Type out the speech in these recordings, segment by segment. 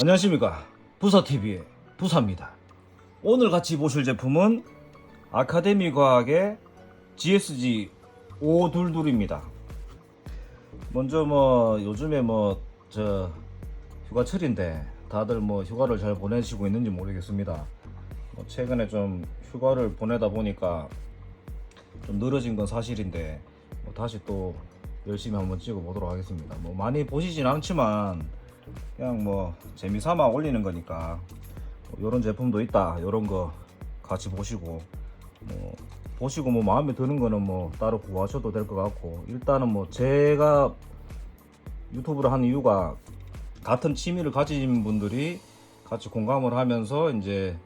안녕하십니까. 부사TV의 부사입니다. 오늘 같이 보실 제품은 아카데미 과학의 GSG 522입니다. 먼저 뭐 요즘에 뭐 저 휴가철인데 다들 뭐 휴가를 잘 보내시고 있는지 모르겠습니다. 뭐 최근에 좀 휴가를 보내다 보니까 좀 늘어진 건 사실인데 뭐 다시 또 열심히 한번 찍어 보도록 하겠습니다. 뭐 많이 보시진 않지만 그냥 뭐 재미삼아 올리는 거니까 이런 제품도 있다 이런 거 같이 보시고 뭐 보시고 뭐 마음에 드는 거는 뭐 따로 구하셔도 될 것 같고 일단은 뭐 제가 유튜브를 하는 이유가 같은 취미를 가진 분들이 같이 공감을 하면서 이제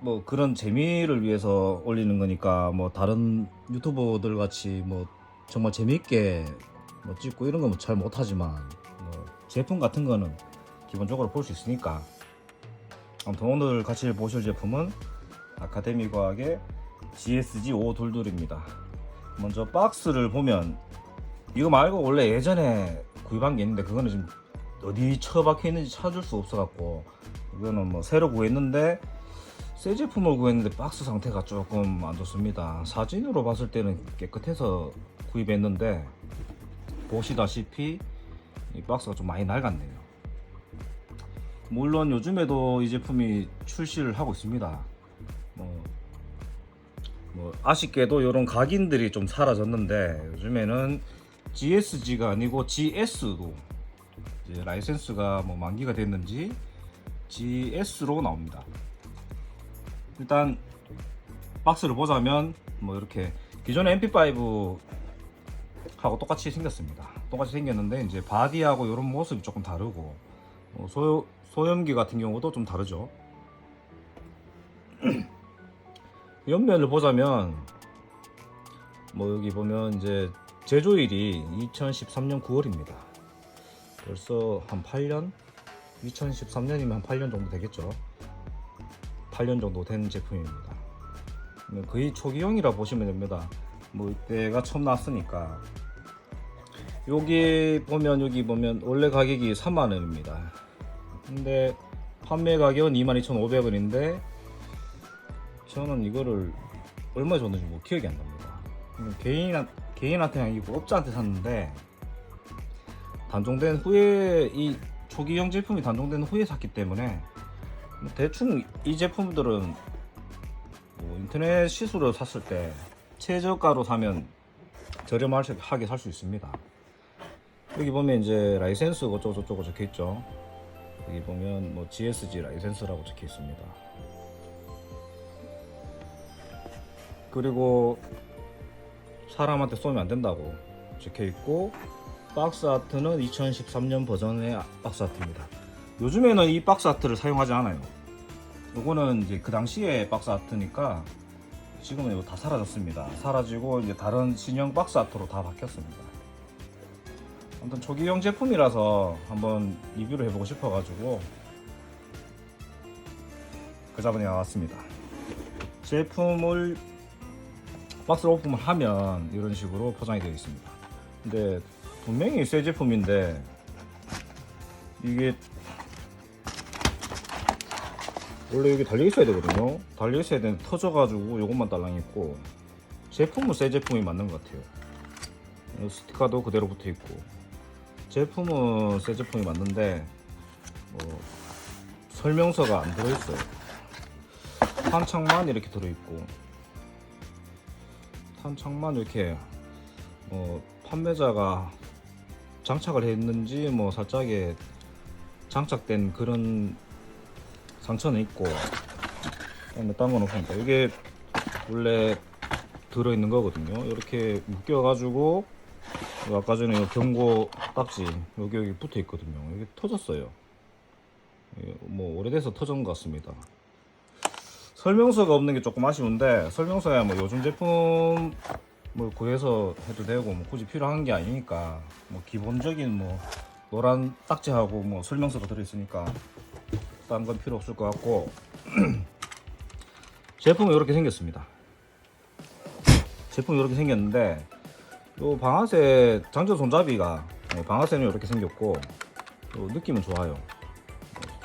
뭐 그런 재미를 위해서 올리는 거니까 뭐 다른 유튜버들 같이 뭐 정말 재미있게 뭐 찍고 이런 건 잘 못하지만 뭐 제품 같은 거는 기본적으로 볼 수 있으니까. 아무튼 오늘 같이 보실 제품은 아카데미 과학의 GSG 522입니다. 먼저 박스를 보면 이거 말고 원래 예전에 구입한 게 있는데 그거는 지금 어디 처박혀 있는지 찾을 수 없어 갖고 이거는 뭐 새로 구했는데 새 제품을 구했는데 박스 상태가 조금 안 좋습니다. 사진으로 봤을 때는 깨끗해서 구입했는데 보시다시피 이 박스가 좀 많이 낡았네요. 물론 요즘에도 이 제품이 출시를 하고 있습니다. 뭐, 뭐 아쉽게도 이런 각인들이 좀 사라졌는데 요즘에는 GSG가 아니고 GS도 라이센스가 뭐 만기가 됐는지 GS로 나옵니다. 일단 박스를 보자면 뭐 이렇게 기존의 MP5 하고 똑같이 생겼습니다. 똑같이 생겼는데 이제 바디하고 이런 모습이 조금 다르고 어, 소, 소염기 같은 경우도 좀 다르죠. 옆면을 보자면 뭐 여기 보면 이제 제조일이 2013년 9월입니다. 벌써 한 8년? 2013년이면 한 8년 정도 되겠죠. 8년 정도 된 제품입니다. 뭐 거의 초기형이라 보시면 됩니다. 뭐 이때가 처음 나왔으니까. 여기 보면 여기 보면 원래 가격이 3만 원입니다. 근데 판매 가격은 22,500원인데 저는 이거를 얼마 줬는지 뭐 기억이 안 납니다. 개인 개인한테 아니고 업자한테 샀는데 단종된 후에 이 초기형 제품이 단종된 후에 샀기 때문에 뭐 대충 이 제품들은 뭐 인터넷 시수로 샀을 때 최저가로 사면 저렴하게 살 수 있습니다. 여기 보면 이제 라이센스 어쩌고저쩌고 적혀 있죠. 여기 보면 뭐 GSG 라이센스라고 적혀 있습니다. 그리고 사람한테 쏘면 안 된다고 적혀 있고 박스 아트는 2013년 버전의 박스 아트입니다. 요즘에는 이 박스 아트를 사용하지 않아요. 요거는 이제 그 당시에 박스 아트니까 지금은 이거 다 사라졌습니다. 사라지고 이제 다른 신형 박스 아트로 다 바뀌었습니다. 아무튼 초기형 제품이라서 한번 리뷰를 해보고 싶어가지고 그 자본이 나왔습니다. 제품을 박스를 오픈을 하면 이런 식으로 포장이 되어 있습니다. 근데 분명히 새 제품인데 이게 원래 여기 달려 있어야 되거든요. 달려 있어야 되는데 터져가지고 이것만 딸랑 있고 제품은 새 제품이 맞는 것 같아요. 스티커도 그대로 붙어 있고 제품은 새 제품이 맞는데 뭐 설명서가 안 들어 있어요. 한창만 이렇게 들어 있고 한창만 이렇게 뭐 판매자가 장착을 했는지 뭐 살짝의 장착된 그런 상처는 있고 딴 건 없습니다. 이게 원래 들어있는 거거든요. 이렇게 묶여 가지고 아까 전에 경고 딱지 여기 여기 붙어 있거든요. 이게 터졌어요. 뭐 오래돼서 터진 것 같습니다. 설명서가 없는 게 조금 아쉬운데 설명서야 뭐 요즘 제품 뭐 구해서 해도 되고 뭐 굳이 필요한 게 아니니까 뭐 기본적인 뭐 노란 딱지하고 뭐 설명서가 들어있으니까 딴 건 필요 없을 것 같고 제품은 이렇게 생겼습니다 제품이 이렇게 생겼는데 요 방아쇠 장전 손잡이가 네, 방아쇠는 이렇게 생겼고 요 느낌은 좋아요.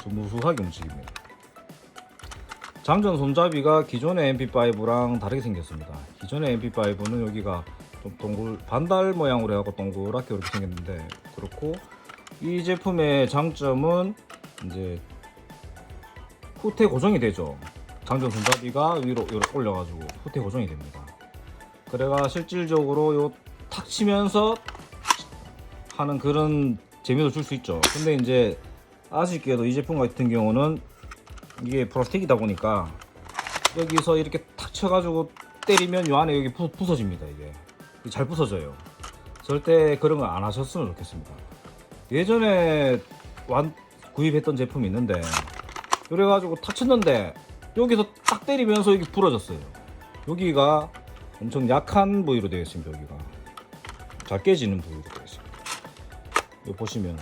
무수하게 움직입니다. 장전 손잡이가 기존의 MP5랑 다르게 생겼습니다. 기존의 MP5는 여기가 좀 동글 반달 모양으로 해갖고 동그랗게 이렇게 생겼는데 그렇고 이 제품의 장점은 이제 후퇴 고정이 되죠. 장전 손잡이가 위로 이렇게 올려가지고 후퇴 고정이 됩니다. 그래가 실질적으로 요 탁 치면서 하는 그런 재미도 줄 수 있죠. 근데 이제 아쉽게도 이 제품 같은 경우는 이게 플라스틱이다 보니까 여기서 이렇게 탁 쳐가지고 때리면 요 안에 여기 부, 부서집니다 이게 잘 부서져요. 절대 그런 거 안 하셨으면 좋겠습니다. 예전에 완 구입했던 제품이 있는데 그래가지고 탁 쳤는데 여기서 딱 때리면서 여기 부러졌어요. 여기가 엄청 약한 부위로 되어 있습니다. 여기가 잘 깨지는 부위로 되어 있습니다. 여기 보시면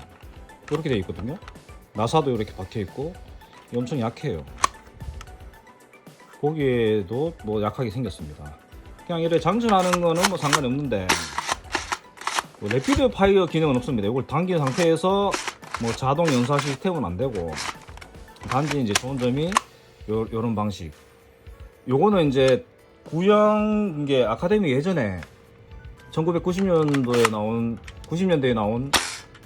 이렇게 되어 있거든요. 나사도 이렇게 박혀 있고 이게 엄청 약해요. 보기에도 뭐 약하게 생겼습니다. 그냥 이렇게 장전하는 거는 뭐 상관이 없는데 뭐 레피드 파이어 기능은 없습니다. 이걸 당긴 상태에서 뭐 자동 연사 시스템은 안 되고 단지 이제 좋은 점이 요, 요런 방식. 요거는 이제 구형 게 아카데미 예전에 1990년도에 나온 90년대에 나온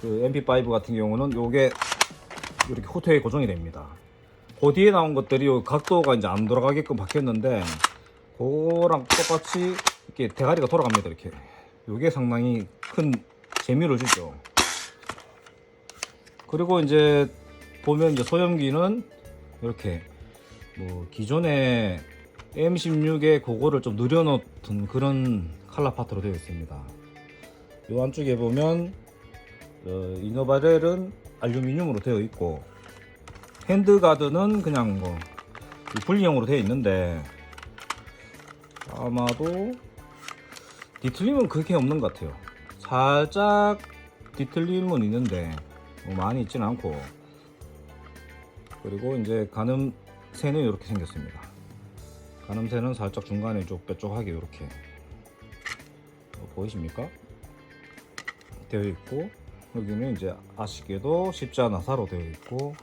그 MP5 같은 경우는 요게 이렇게 후퇴에 고정이 됩니다. 그 뒤에 나온 것들이 요 각도가 이제 안 돌아가게끔 바뀌었는데 그거랑 똑같이 이렇게 대가리가 돌아갑니다. 이렇게. 요게 상당히 큰 재미를 주죠. 그리고 이제 보면 이제 소염기는 이렇게 뭐 기존의 M16의 그거를 좀 늘여놓던 그런 칼라 파트로 되어 있습니다. 요 안쪽에 보면 어, 이너바렐은 알루미늄으로 되어 있고 핸드가드는 그냥 뭐이 분리형으로 되어 있는데 아마도 뒤틀림은 그렇게 없는 것 같아요. 살짝 뒤틀림은 있는데 뭐 많이 있지는 않고 그리고 이제 가늠새는 이렇게 생겼습니다. 가늠새는 살짝 중간에 좀 뾰족하게 이렇게 어, 보이십니까? 되어 있고 여기는 이제 아쉽게도 십자 나사로 되어 있고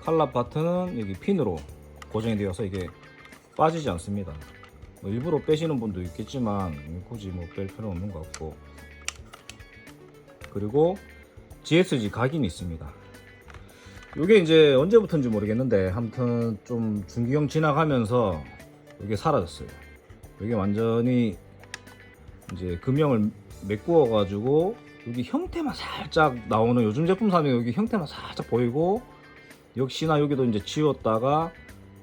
칼라 파트는 여기 핀으로 고정이 되어서 이게 빠지지 않습니다. 뭐 일부러 빼시는 분도 있겠지만 굳이 뭐 뺄 필요는 없는 것 같고 그리고 GSG 각인이 있습니다. 이게 이제 언제부터인지 모르겠는데 아무튼 좀 중기형 지나가면서 이게 사라졌어요. 이게 완전히 이제 금형을 메꾸어 가지고 여기 형태만 살짝 나오는 요즘 제품 사면 여기 형태만 살짝 보이고 역시나 여기도 이제 지웠다가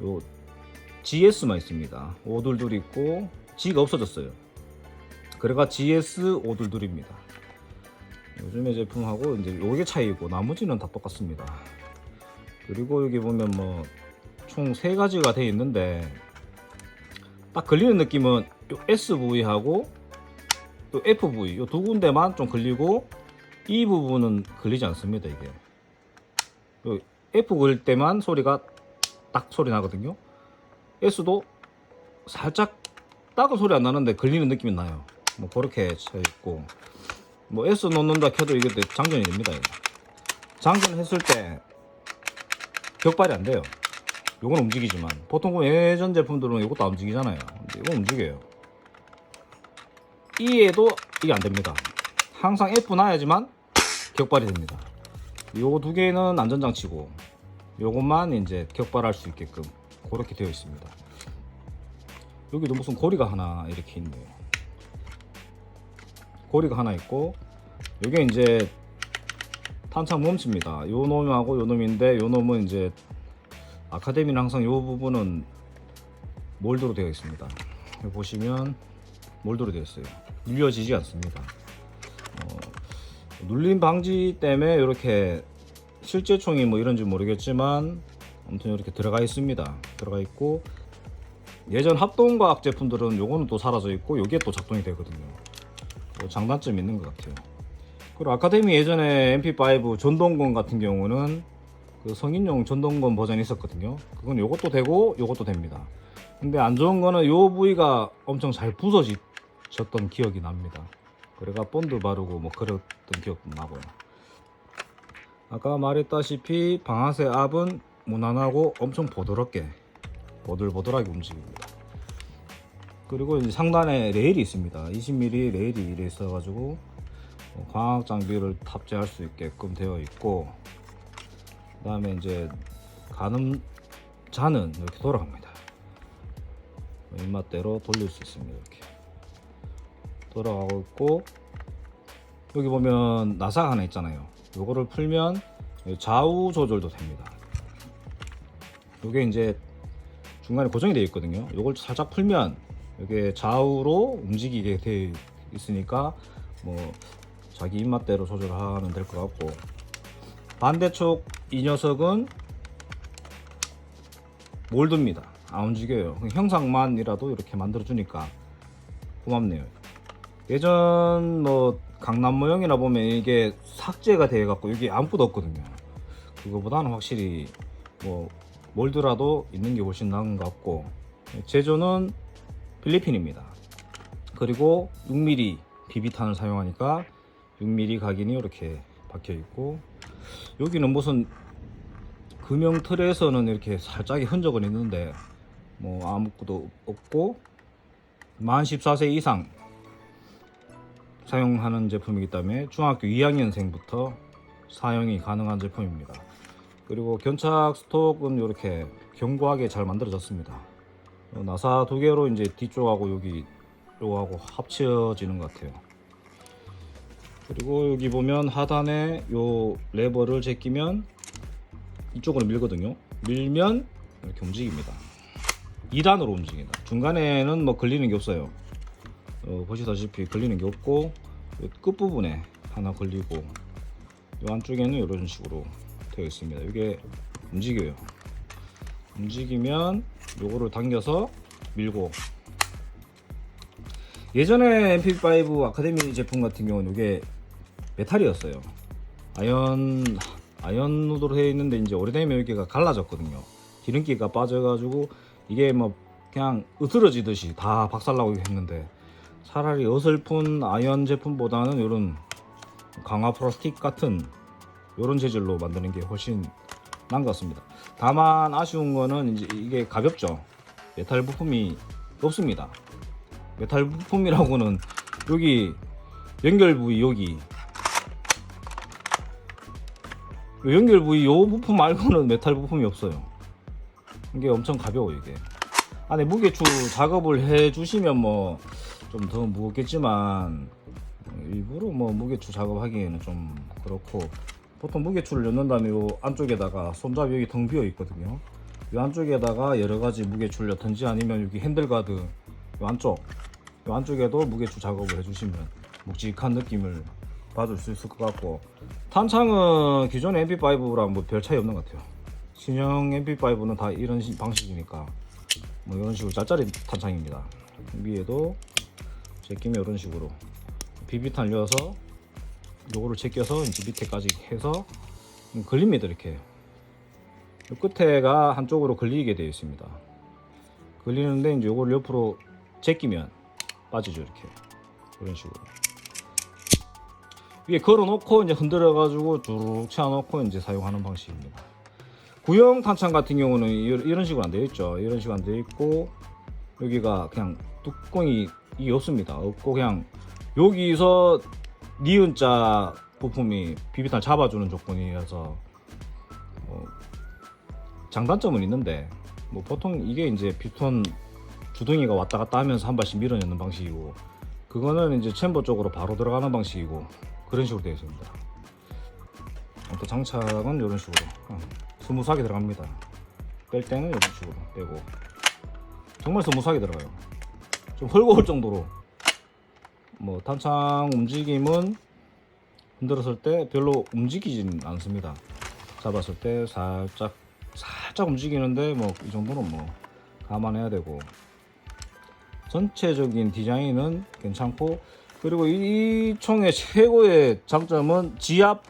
요 GS만 있습니다. 오둘둘 있고 G가 없어졌어요. 그래가 GS 오둘둘입니다. 요즘의 제품하고 이제 요게 차이고 나머지는 다 똑같습니다. 그리고 여기 보면 뭐 총 세 가지가 되어 있는데 딱 걸리는 느낌은 요 S 부위하고 요 F 부위 요두 군데만 좀 걸리고 이 부분은 걸리지 않습니다 이게. 요 F 걸릴 때만 소리가 딱 소리 나거든요. S도 살짝 딱은 소리 안 나는데 걸리는 느낌이 나요. 뭐 그렇게 차 있고. 뭐 S 놓는다 켜도 이게 장전이 됩니다. 장전했을 때 격발이 안 돼요. 요건 움직이지만. 보통 그 예전 제품들은 이것도 안 움직이잖아요. 근데 이건 움직여요. E에도 이게 안 됩니다. 항상 F 놔야지만 격발이 됩니다. 요두 개는 안전장치고 요것만 이제 격발할 수 있게끔 그렇게 되어 있습니다. 여기도 무슨 고리가 하나 이렇게 있네요. 고리가 하나 있고 요게 이제 탄창 멈춥니다. 요 놈하고 요 놈인데 요 놈은 이제 아카데미는 항상 요 부분은 몰드로 되어 있습니다. 보시면 몰드로 되어 있어요. 눌려지지 않습니다. 어, 눌림 방지 때문에 이렇게 실제 총이 뭐 이런지 모르겠지만 아무튼 이렇게 들어가 있습니다. 들어가 있고 예전 합동과학 제품들은 요거는 또 사라져 있고 요게 또 작동이 되거든요. 뭐 장단점이 있는 것 같아요 그리고 아카데미 예전에 MP5 전동건 같은 경우는 그 성인용 전동건 버전이 있었거든요 그건 요것도 되고 요것도 됩니다 근데 안 좋은 거는 요 부위가 엄청 잘 부서지죠 졌던 기억이 납니다. 그래가 본드 바르고 뭐 그랬던 기억도 나고요. 아까 말했다시피 방아쇠 압은 무난하고 엄청 보드럽게 보들보들하게 움직입니다. 그리고 상단에 레일이 있습니다. 20mm 레일이 이래 있어가지고 어, 광학 장비를 탑재할 수 있게끔 되어 있고 그 다음에 이제 가늠 잔은 이렇게 돌아갑니다. 입맛대로 돌릴 수 있습니다. 이렇게 돌아가고 있고 여기 보면 나사가 하나 있잖아요. 요거를 풀면 좌우 조절도 됩니다. 요게 이제 중간에 고정이 되어 있거든요. 요걸 살짝 풀면 이게 좌우로 움직이게 되어 있으니까 뭐 자기 입맛대로 조절하면 될 것 같고 반대쪽 이 녀석은 몰드입니다. 안 움직여요. 형상만이라도 이렇게 만들어 주니까 고맙네요. 예전 뭐 강남 모형이나 보면 이게 삭제가 되어 갖고 여기 아무것도 없거든요. 그거보다는 확실히 뭐 몰드라도 있는 게 훨씬 나은 것 같고 제조는 필리핀입니다. 그리고 6mm 비비탄을 사용하니까 6mm 각인이 이렇게 박혀 있고 여기는 무슨 금형 틀에서는 이렇게 살짝의 흔적은 있는데 뭐 아무것도 없고 만 14세 이상 사용하는 제품이기 때문에 중학교 2학년생부터 사용이 가능한 제품입니다. 그리고 견착 스톡은 이렇게 견고하게 잘 만들어졌습니다. 어, 나사 두 개로 이제 뒤쪽하고 여기 요하고 합쳐지는 것 같아요. 그리고 여기 보면 하단에 요 레버를 제끼면 이쪽으로 밀거든요. 밀면 이렇게 움직입니다. 2단으로 움직인다. 중간에는 뭐 걸리는 게 없어요. 어, 보시다시피 걸리는 게 없고 요 끝부분에 하나 걸리고 요 안쪽에는 이런 식으로 되어 있습니다. 이게 움직여요. 움직이면 요거를 당겨서 밀고 예전에 MP5 아카데미 제품 같은 경우는 이게 메탈이었어요. 아연 아연으로 되어 있는데 이제 오래되면 여기가 갈라졌거든요. 기름기가 빠져가지고 이게 뭐 그냥 으스러지듯이 다 박살나고 했는데 차라리 어설픈 아연 제품보다는 이런 강화 플라스틱 같은 이런 재질로 만드는 게 훨씬 나은 것 같습니다. 다만 아쉬운 거는 이제 이게 가볍죠. 메탈 부품이 없습니다. 메탈 부품이라고는 여기 연결 부위 여기 요 연결 부위 요 부품 말고는 메탈 부품이 없어요. 이게 엄청 가벼워 이게. 안에 무게추 작업을 해 주시면 뭐 좀 더 무겁겠지만 일부러 뭐 무게추 작업하기에는 좀 그렇고 보통 무게추를 넣는 다음에 요 안쪽에다가 손잡이 여기 텅 비어 있거든요. 이 안쪽에다가 여러 가지 무게추를 넣든지 아니면 여기 핸들 가드 요 안쪽 요 안쪽에도 무게추 작업을 해주시면 묵직한 느낌을 받을 수 있을 것 같고 탄창은 기존 MP5랑 뭐 별 차이 없는 것 같아요. 신형 MP5는 다 이런 시- 방식이니까 뭐 이런 식으로 짤짤이 탄창입니다. 위에도 제끼면 이런 식으로 비비탄 넣어서 요거를 제껴서 이제 밑에까지 해서 걸립니다 이렇게 요 끝에가 한쪽으로 걸리게 되어 있습니다. 걸리는데 이제 요거를 옆으로 제끼면 빠지죠 이렇게 이런 식으로 위에 걸어놓고 이제 흔들어 가지고 쭉 채워놓고 이제 사용하는 방식입니다. 구형 탄창 같은 경우는 이- 이런 식으로 안 되어 있죠. 이런 식으로 안 되어 있고 여기가 그냥 뚜껑이 이 없습니다. 없고 그냥 여기서 니은자 부품이 비비탄 잡아주는 조건이어서 뭐 장단점은 있는데 뭐 보통 이게 이제 비톤 주둥이가 왔다 갔다 하면서 한 발씩 밀어내는 방식이고 그거는 이제 챔버 쪽으로 바로 들어가는 방식이고 그런 식으로 되어 있습니다. 또 장착은 이런 식으로 어, 스무스하게 들어갑니다. 뺄 때는 이런 식으로 빼고 정말 스무스하게 들어가요. 좀 헐거울 정도로 뭐 탄창 움직임은 흔들었을 때 별로 움직이진 않습니다. 잡았을 때 살짝 살짝 움직이는데 뭐 이 정도는 뭐 감안해야 되고 전체적인 디자인은 괜찮고 그리고 이, 이 총의 최고의 장점은 지압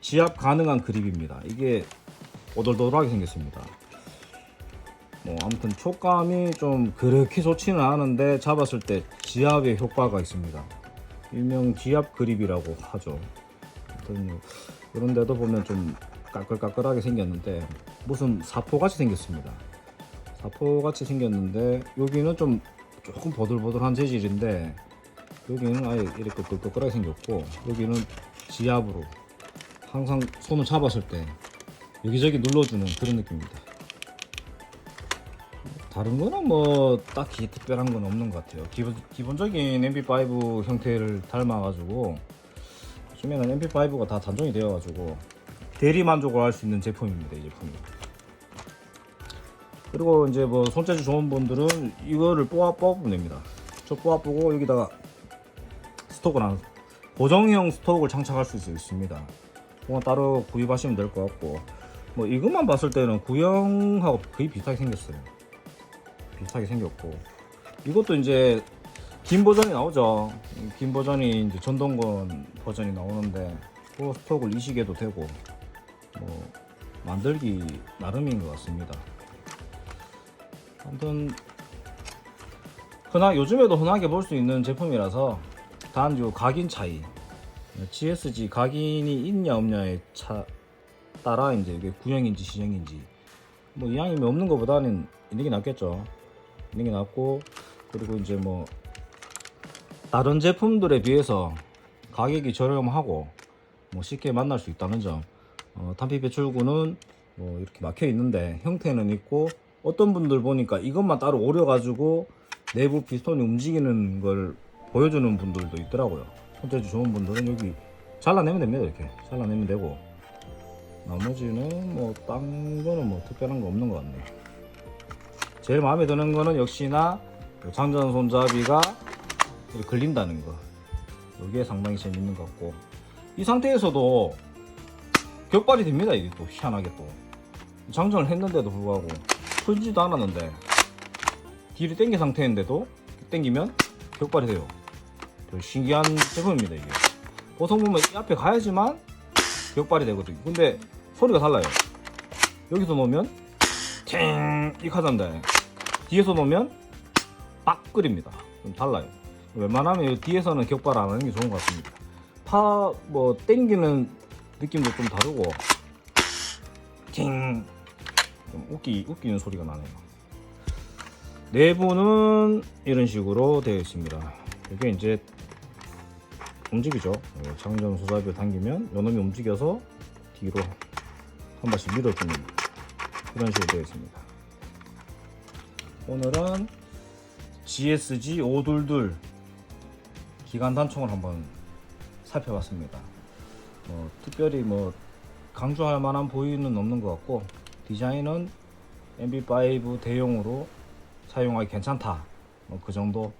지압 가능한 그립입니다. 이게 오돌도돌하게 생겼습니다. 뭐 아무튼 촉감이 좀 그렇게 좋지는 않은데 잡았을 때 지압의 효과가 있습니다. 일명 지압 그립이라고 하죠. 아무튼 뭐 데도 보면 좀 까끌까끌하게 생겼는데 무슨 사포 같이 생겼습니다. 사포 같이 생겼는데 여기는 좀 조금 보들보들한 재질인데 여기는 아예 이렇게 끌끌하게 생겼고 여기는 지압으로 항상 손을 잡았을 때 여기저기 눌러주는 그런 느낌입니다. 다른 거는 뭐 딱히 특별한 건 없는 것 같아요. 기본, 기본적인 MP5 형태를 닮아가지고 요즘에는 MP5가 다 단종이 되어가지고 대리 만족을 할 수 있는 제품입니다. 이 제품이. 그리고 이제 뭐 손재주 좋은 분들은 이거를 뽑아 뽑으면 됩니다. 저 뽑아 보고 여기다가 스톡을 안 고정형 스톡을 장착할 수 있습니다. 그건 따로 구입하시면 될 것 같고 뭐 이것만 봤을 때는 구형하고 거의 비슷하게 생겼어요. 비슷하게 생겼고 이것도 이제 긴 버전이 나오죠. 이긴 버전이 이제 전동건 버전이 나오는데 그 스톡을 이식해도 되고 뭐 만들기 나름인 것 같습니다. 아무튼 흔하 요즘에도 흔하게 볼 수 있는 제품이라서 단 요 각인 차이 GSG 각인이 있냐 없냐에 차 따라 이제 이게 구형인지 시형인지 뭐 이왕이면 없는 것보다는 있는 게 낫겠죠. 있는 게 낫고 그리고 이제 뭐 다른 제품들에 비해서 가격이 저렴하고 뭐 쉽게 만날 수 있다는 점. 어, 탄피 배출구는 뭐 이렇게 막혀 있는데 형태는 있고 어떤 분들 보니까 이것만 따로 오려가지고 내부 피스톤이 움직이는 걸 보여주는 분들도 있더라고요. 손재주 좋은 분들은 여기 잘라내면 됩니다. 이렇게 잘라내면 되고 나머지는 뭐 딴 거는 뭐 특별한 거 없는 것 같네요. 제일 마음에 드는 거는 역시나 요 장전 손잡이가 걸린다는 거. 이게 상당히 재밌는 것 같고 이 상태에서도 격발이 됩니다. 이게 또 희한하게 또 장전을 했는데도 불구하고 풀지도 않았는데 뒤를 당긴 상태인데도 당기면 격발이 돼요. 또 신기한 제품입니다 이게. 보통 보면 이 앞에 가야지만 격발이 되거든요. 근데 소리가 달라요. 여기서 놓으면 탱 이렇게 하던데 뒤에서 놓으면 빡 끓입니다. 좀 달라요. 웬만하면 이 뒤에서는 격발 안 하는 게 좋은 것 같습니다. 파 뭐 땡기는 느낌도 좀 다르고 팅 좀 웃기 웃기는 소리가 나네요. 내부는 이런 식으로 되어 있습니다. 이게 이제 움직이죠. 어, 장전 소잡이를 당기면 요놈이 움직여서 뒤로 한 발씩 밀어주는 이런 식으로 되어 있습니다. 오늘은 GSG 522 기관 단총을 한번 살펴봤습니다. 뭐 특별히 뭐 강조할 만한 보이는 없는 것 같고 디자인은 MB5 대용으로 사용하기 괜찮다. 뭐 그 정도.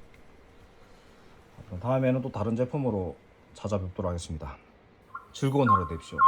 다음에는 또 다른 제품으로 찾아뵙도록 하겠습니다. 즐거운 하루 되십시오.